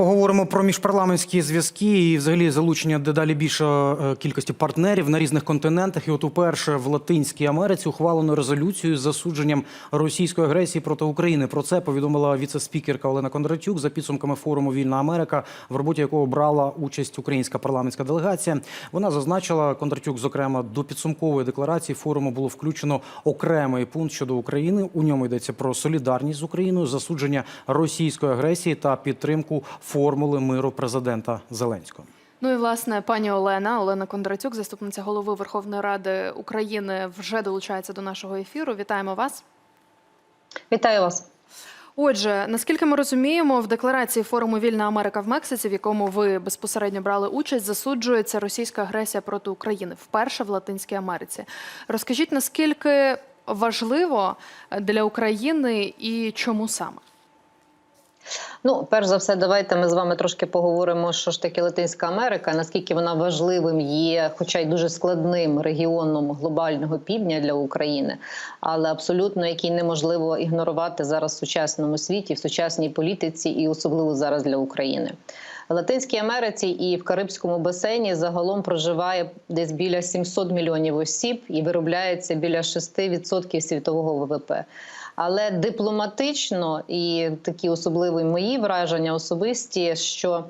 поговоримо про міжпарламентські зв'язки і взагалі залучення дедалі більше е, кількості партнерів на різних континентах. І от уперше в Латинській Америці ухвалено резолюцію з засудженням російської агресії проти України. Про це повідомила віце-спікерка Олена Кондратюк за підсумками форуму Вільна Америка, в роботі якого брала участь українська парламентська делегація. Вона зазначила Кондратюк, зокрема, до підсумкової декларації форуму було включено окремий пункт щодо України. У ньому йдеться про солідарність з Україною, засудження російської агресії та підтримку формули миру президента Зеленського. Ну і власне пані Олена, Олена Кондратюк, заступниця голови Верховної Ради України, вже долучається до нашого ефіру. Вітаємо вас. Вітаю вас. Отже, наскільки ми розуміємо, в декларації форуму Вільна Америка в Мексиці, в якому ви безпосередньо брали участь, засуджується російська агресія проти України вперше в Латинській Америці. Розкажіть, наскільки важливо для України і чому саме? Ну, перш за все, давайте ми з вами трошки поговоримо, що ж таке Латинська Америка, наскільки вона важливим є, хоча й дуже складним регіоном глобального півдня для України, але абсолютно який неможливо ігнорувати зараз в сучасному світі, в сучасній політиці, і особливо зараз для України. В Латинській Америці і в Карибському басейні загалом проживає десь біля 700 мільйонів осіб і виробляється біля 6% світового ВВП. Але дипломатично і такі особливі мої враження особисті, що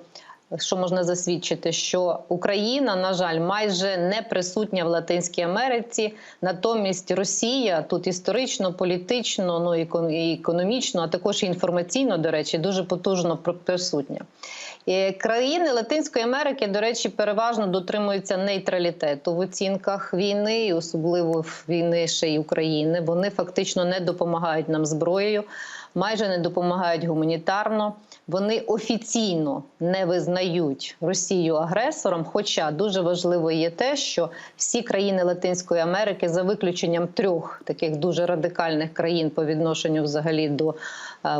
що можна засвідчити, що Україна, на жаль, майже не присутня в Латинській Америці. Натомість Росія тут історично, політично, ну і економічно, а також інформаційно, до речі, дуже потужно присутня. І країни Латинської Америки, до речі, переважно дотримуються нейтралітету в оцінках війни, і особливо війни ще й України. Вони фактично не допомагають нам зброєю, майже не допомагають гуманітарно. Вони офіційно не визнають Росію агресором. Хоча дуже важливо є те, що всі країни Латинської Америки, за виключенням трьох таких дуже радикальних країн по відношенню взагалі до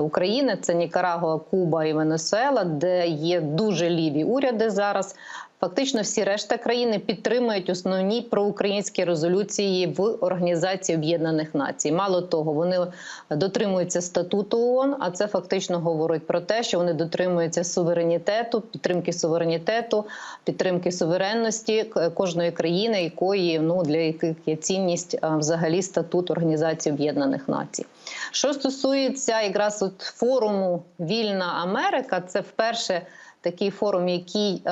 України, це Нікарагуа, Куба і Венесуела, де є дуже ліві уряди зараз. Фактично, всі решта країни підтримують основні проукраїнські резолюції в Організації Об'єднаних Націй. Мало того, вони дотримуються статуту ООН, а це фактично говорить про те, що вони дотримуються суверенітету, підтримки суверенітету, підтримки суверенності кожної країни, якої ну для яких є цінність взагалі статут Організації Об'єднаних Націй. Що стосується якраз от форуму Вільна Америка, це вперше такий форум, який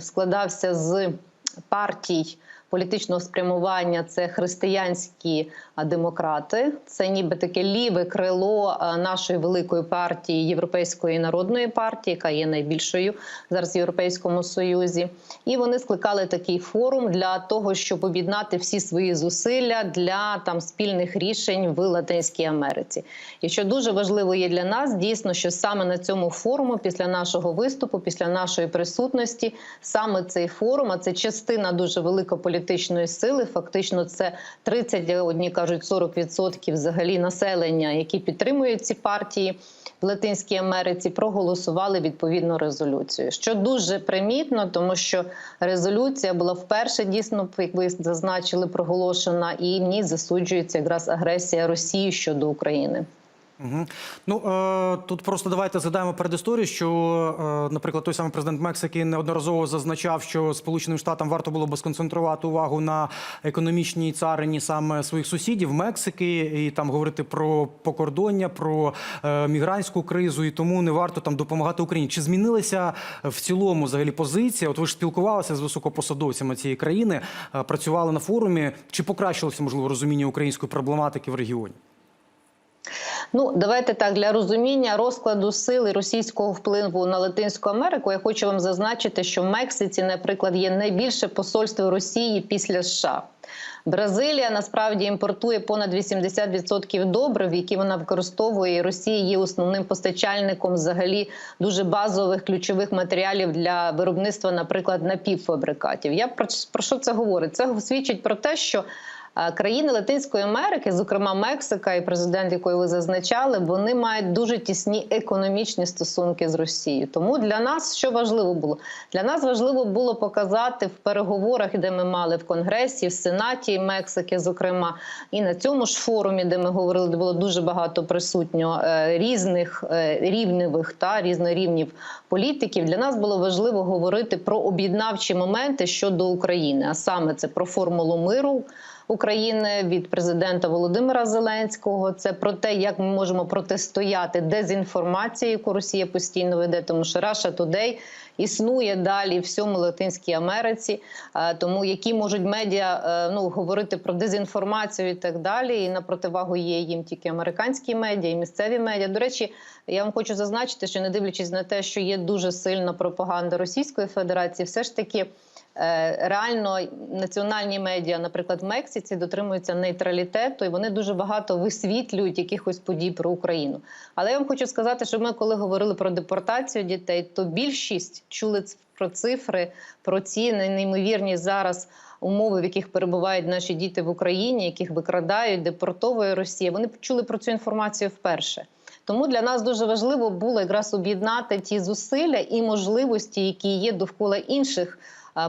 складався з партій політичного спрямування. Це християнські демократи, це ніби таке ліве крило нашої великої партії Європейської народної партії, яка є найбільшою зараз в Європейському Союзі. І вони скликали такий форум для того, щоб об'єднати всі свої зусилля для там спільних рішень в Латинській Америці. І що дуже важливо є для нас, дійсно, що саме на цьому форуму, після нашого виступу, після нашої присутності, саме цей форум, а це частина дуже великої політичної сили. Фактично, це 30, одні кажуть, 40% взагалі населення, які підтримують ці партії в Латинській Америці, проголосували відповідну резолюцію. Що дуже примітно, тому що резолюція була вперше дійсно, як ви зазначили, проголошена, і в ній засуджується якраз агресія Росії щодо України. Угу. Ну е, тут просто давайте згадаємо перед історією, що, е, наприклад, той самий президент Мексики неодноразово зазначав, що Сполученим Штатам варто було би сконцентрувати увагу на економічній царині саме своїх сусідів Мексики, і там говорити про покордоння, про е, мігрантську кризу, і тому не варто там допомагати Україні. Чи змінилася в цілому взагалі позиція? От ви ж спілкувалися з високопосадовцями цієї країни, працювали на форумі. Чи покращилося можливо розуміння української проблематики в регіоні? Ну, давайте так для розуміння розкладу сили російського впливу на Латинську Америку. Я хочу вам зазначити, що в Мексиці, наприклад, є найбільше посольство Росії після США. Бразилія насправді імпортує понад 80% добрив, які вона використовує. Росія є основним постачальником взагалі дуже базових ключових матеріалів для виробництва, наприклад, напівфабрикатів. Я про, про що це говорю? Це свідчить про те, що Країни Латинської Америки, зокрема Мексика і президент, якої ви зазначали, вони мають дуже тісні економічні стосунки з Росією. Тому для нас що важливо було? Для нас важливо було показати в переговорах, де ми мали в Конгресі, в Сенаті Мексики, зокрема, і на цьому ж форумі, де ми говорили, де було дуже багато присутньо е, різних е, рівневих та різнорівнів політиків. Для нас було важливо говорити про об'єднавчі моменти щодо України, а саме це про формулу миру. України від президента Володимира Зеленського це про те, як ми можемо протистояти дезінформації, яку Росія постійно веде, тому що Russia Today існує далі всьому Латинській Америці. Е, Тому які можуть медіа е, ну говорити про дезінформацію і так далі. І на противагу є їм тільки американські медіа і місцеві медіа. До речі, я вам хочу зазначити, що не дивлячись на те, що є дуже сильна пропаганда Російської Федерації, все ж таки. Е, Реально національні медіа, наприклад, в Мексиці дотримуються нейтралітету, і вони дуже багато висвітлюють якихось подій про Україну. Але я вам хочу сказати, що ми, коли говорили про депортацію дітей, то більшість чули про цифри, про ці неймовірні зараз умови, в яких перебувають наші діти в Україні, яких викрадають, депортовує Росія. Вони чули про цю інформацію вперше. Тому для нас дуже важливо було якраз об'єднати ті зусилля і можливості, які є довкола інших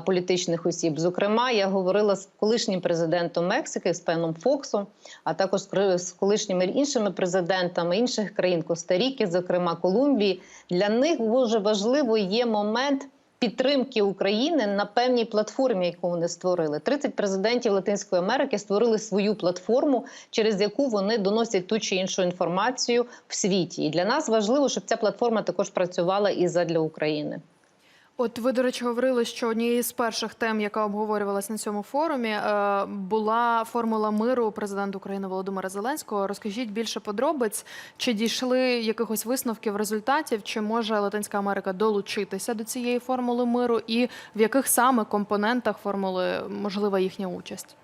політичних осіб. Зокрема, я говорила з колишнім президентом Мексики, з пеном Фоксом, а також з колишніми іншими президентами інших країн Коста-Ріки, зокрема Колумбії. Для них дуже важливо є момент. Підтримки України на певній платформі, яку вони створили. 30 президентів Латинської Америки створили свою платформу, через яку вони доносять ту чи іншу інформацію в світі. І для нас важливо, щоб ця платформа також працювала і задля України. От ви, до речі, говорили, що однією з перших тем, яка обговорювалась на цьому форумі, е, була формула миру президента України Володимира Зеленського. Розкажіть більше подробиць, чи дійшли якихось висновків результатів, чи може Латинська Америка долучитися до цієї формули миру, і в яких саме компонентах формули можлива їхня участь?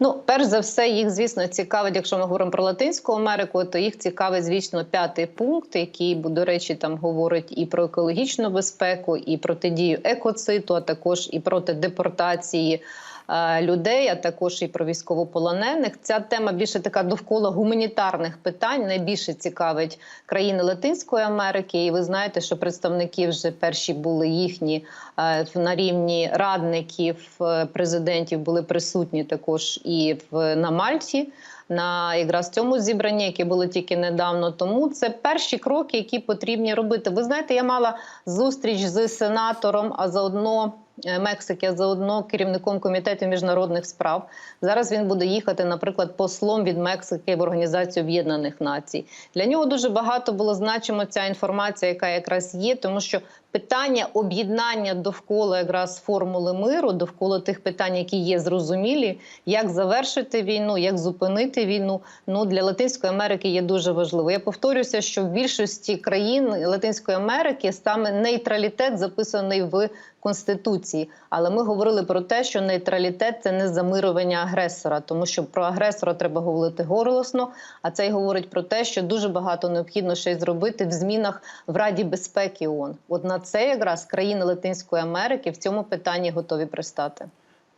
Ну, перш за все, їх звісно цікавить, якщо ми говоримо про Латинську Америку, то їх цікавить, звісно, п'ятий пункт, який, до речі, там говорить і про екологічну безпеку, і протидію екоциту, а також і проти депортації. е, Людей, а також і про військовополонених. Ця тема більше така довкола гуманітарних питань. Найбільше цікавить країни Латинської Америки. І ви знаєте, що представники вже перші були їхні е, на рівні радників е, президентів були присутні також і в на Мальті. На якраз цьому зібранні, яке було тільки недавно, тому це перші кроки, які потрібні робити. Ви знаєте, я мала зустріч з сенатором, а заодно е, Мексики, а заодно керівником комітету міжнародних справ. Зараз він буде їхати, наприклад, послом від Мексики в Організацію Об'єднаних Націй. Для нього дуже багато було значимо ця інформація, яка якраз є, тому що питання об'єднання довкола якраз формули миру, довкола тих питань, які є зрозумілі, як завершити війну, як зупинити війну. Ну для Латинської Америки є дуже важливо. Я повторюся, що в більшості країн Латинської Америки саме нейтралітет записаний в конституції. Але ми говорили про те, що нейтралітет це не замирування агресора, тому що про агресора треба говорити голосно. А це й говорить про те, що дуже багато необхідно ще й зробити в змінах в Раді безпеки ООН. От на це якраз країни Латинської Америки в цьому питанні готові пристати.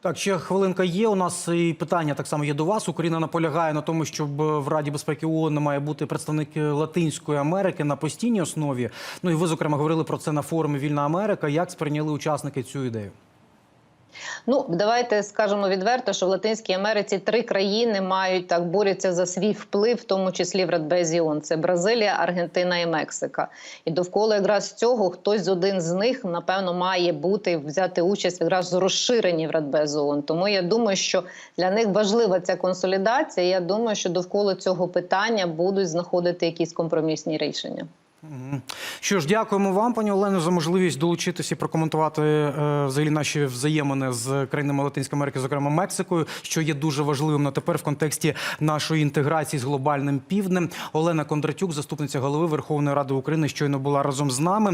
Так, ще хвилинка є. У нас і питання так само є до вас. Україна наполягає на тому, щоб в Раді безпеки ООН має бути представник Латинської Америки на постійній основі. Ну і ви зокрема говорили про це на форумі Вільна Америка. Як сприйняли учасники цю ідею? Ну давайте скажемо відверто, що в Латинській Америці три країни мають так борються за свій вплив, в тому числі в Радбезі. Це Бразилія, Аргентина і Мексика. І довкола якраз цього хтось з один з них напевно має бути взяти участь якраз в розширенні в Радбезу ООН. Тому я думаю, що для них важлива ця консолідація. Я думаю, що довкола цього питання будуть знаходити якісь компромісні рішення. Що ж, дякуємо вам, пані Олено, за можливість долучитися і прокоментувати е, взагалі наші взаємини з країнами Латинської Америки, зокрема Мексикою, що є дуже важливим на тепер в контексті нашої інтеграції з глобальним півднем. Олена Кондратюк, заступниця голови Верховної Ради України, щойно була разом з нами.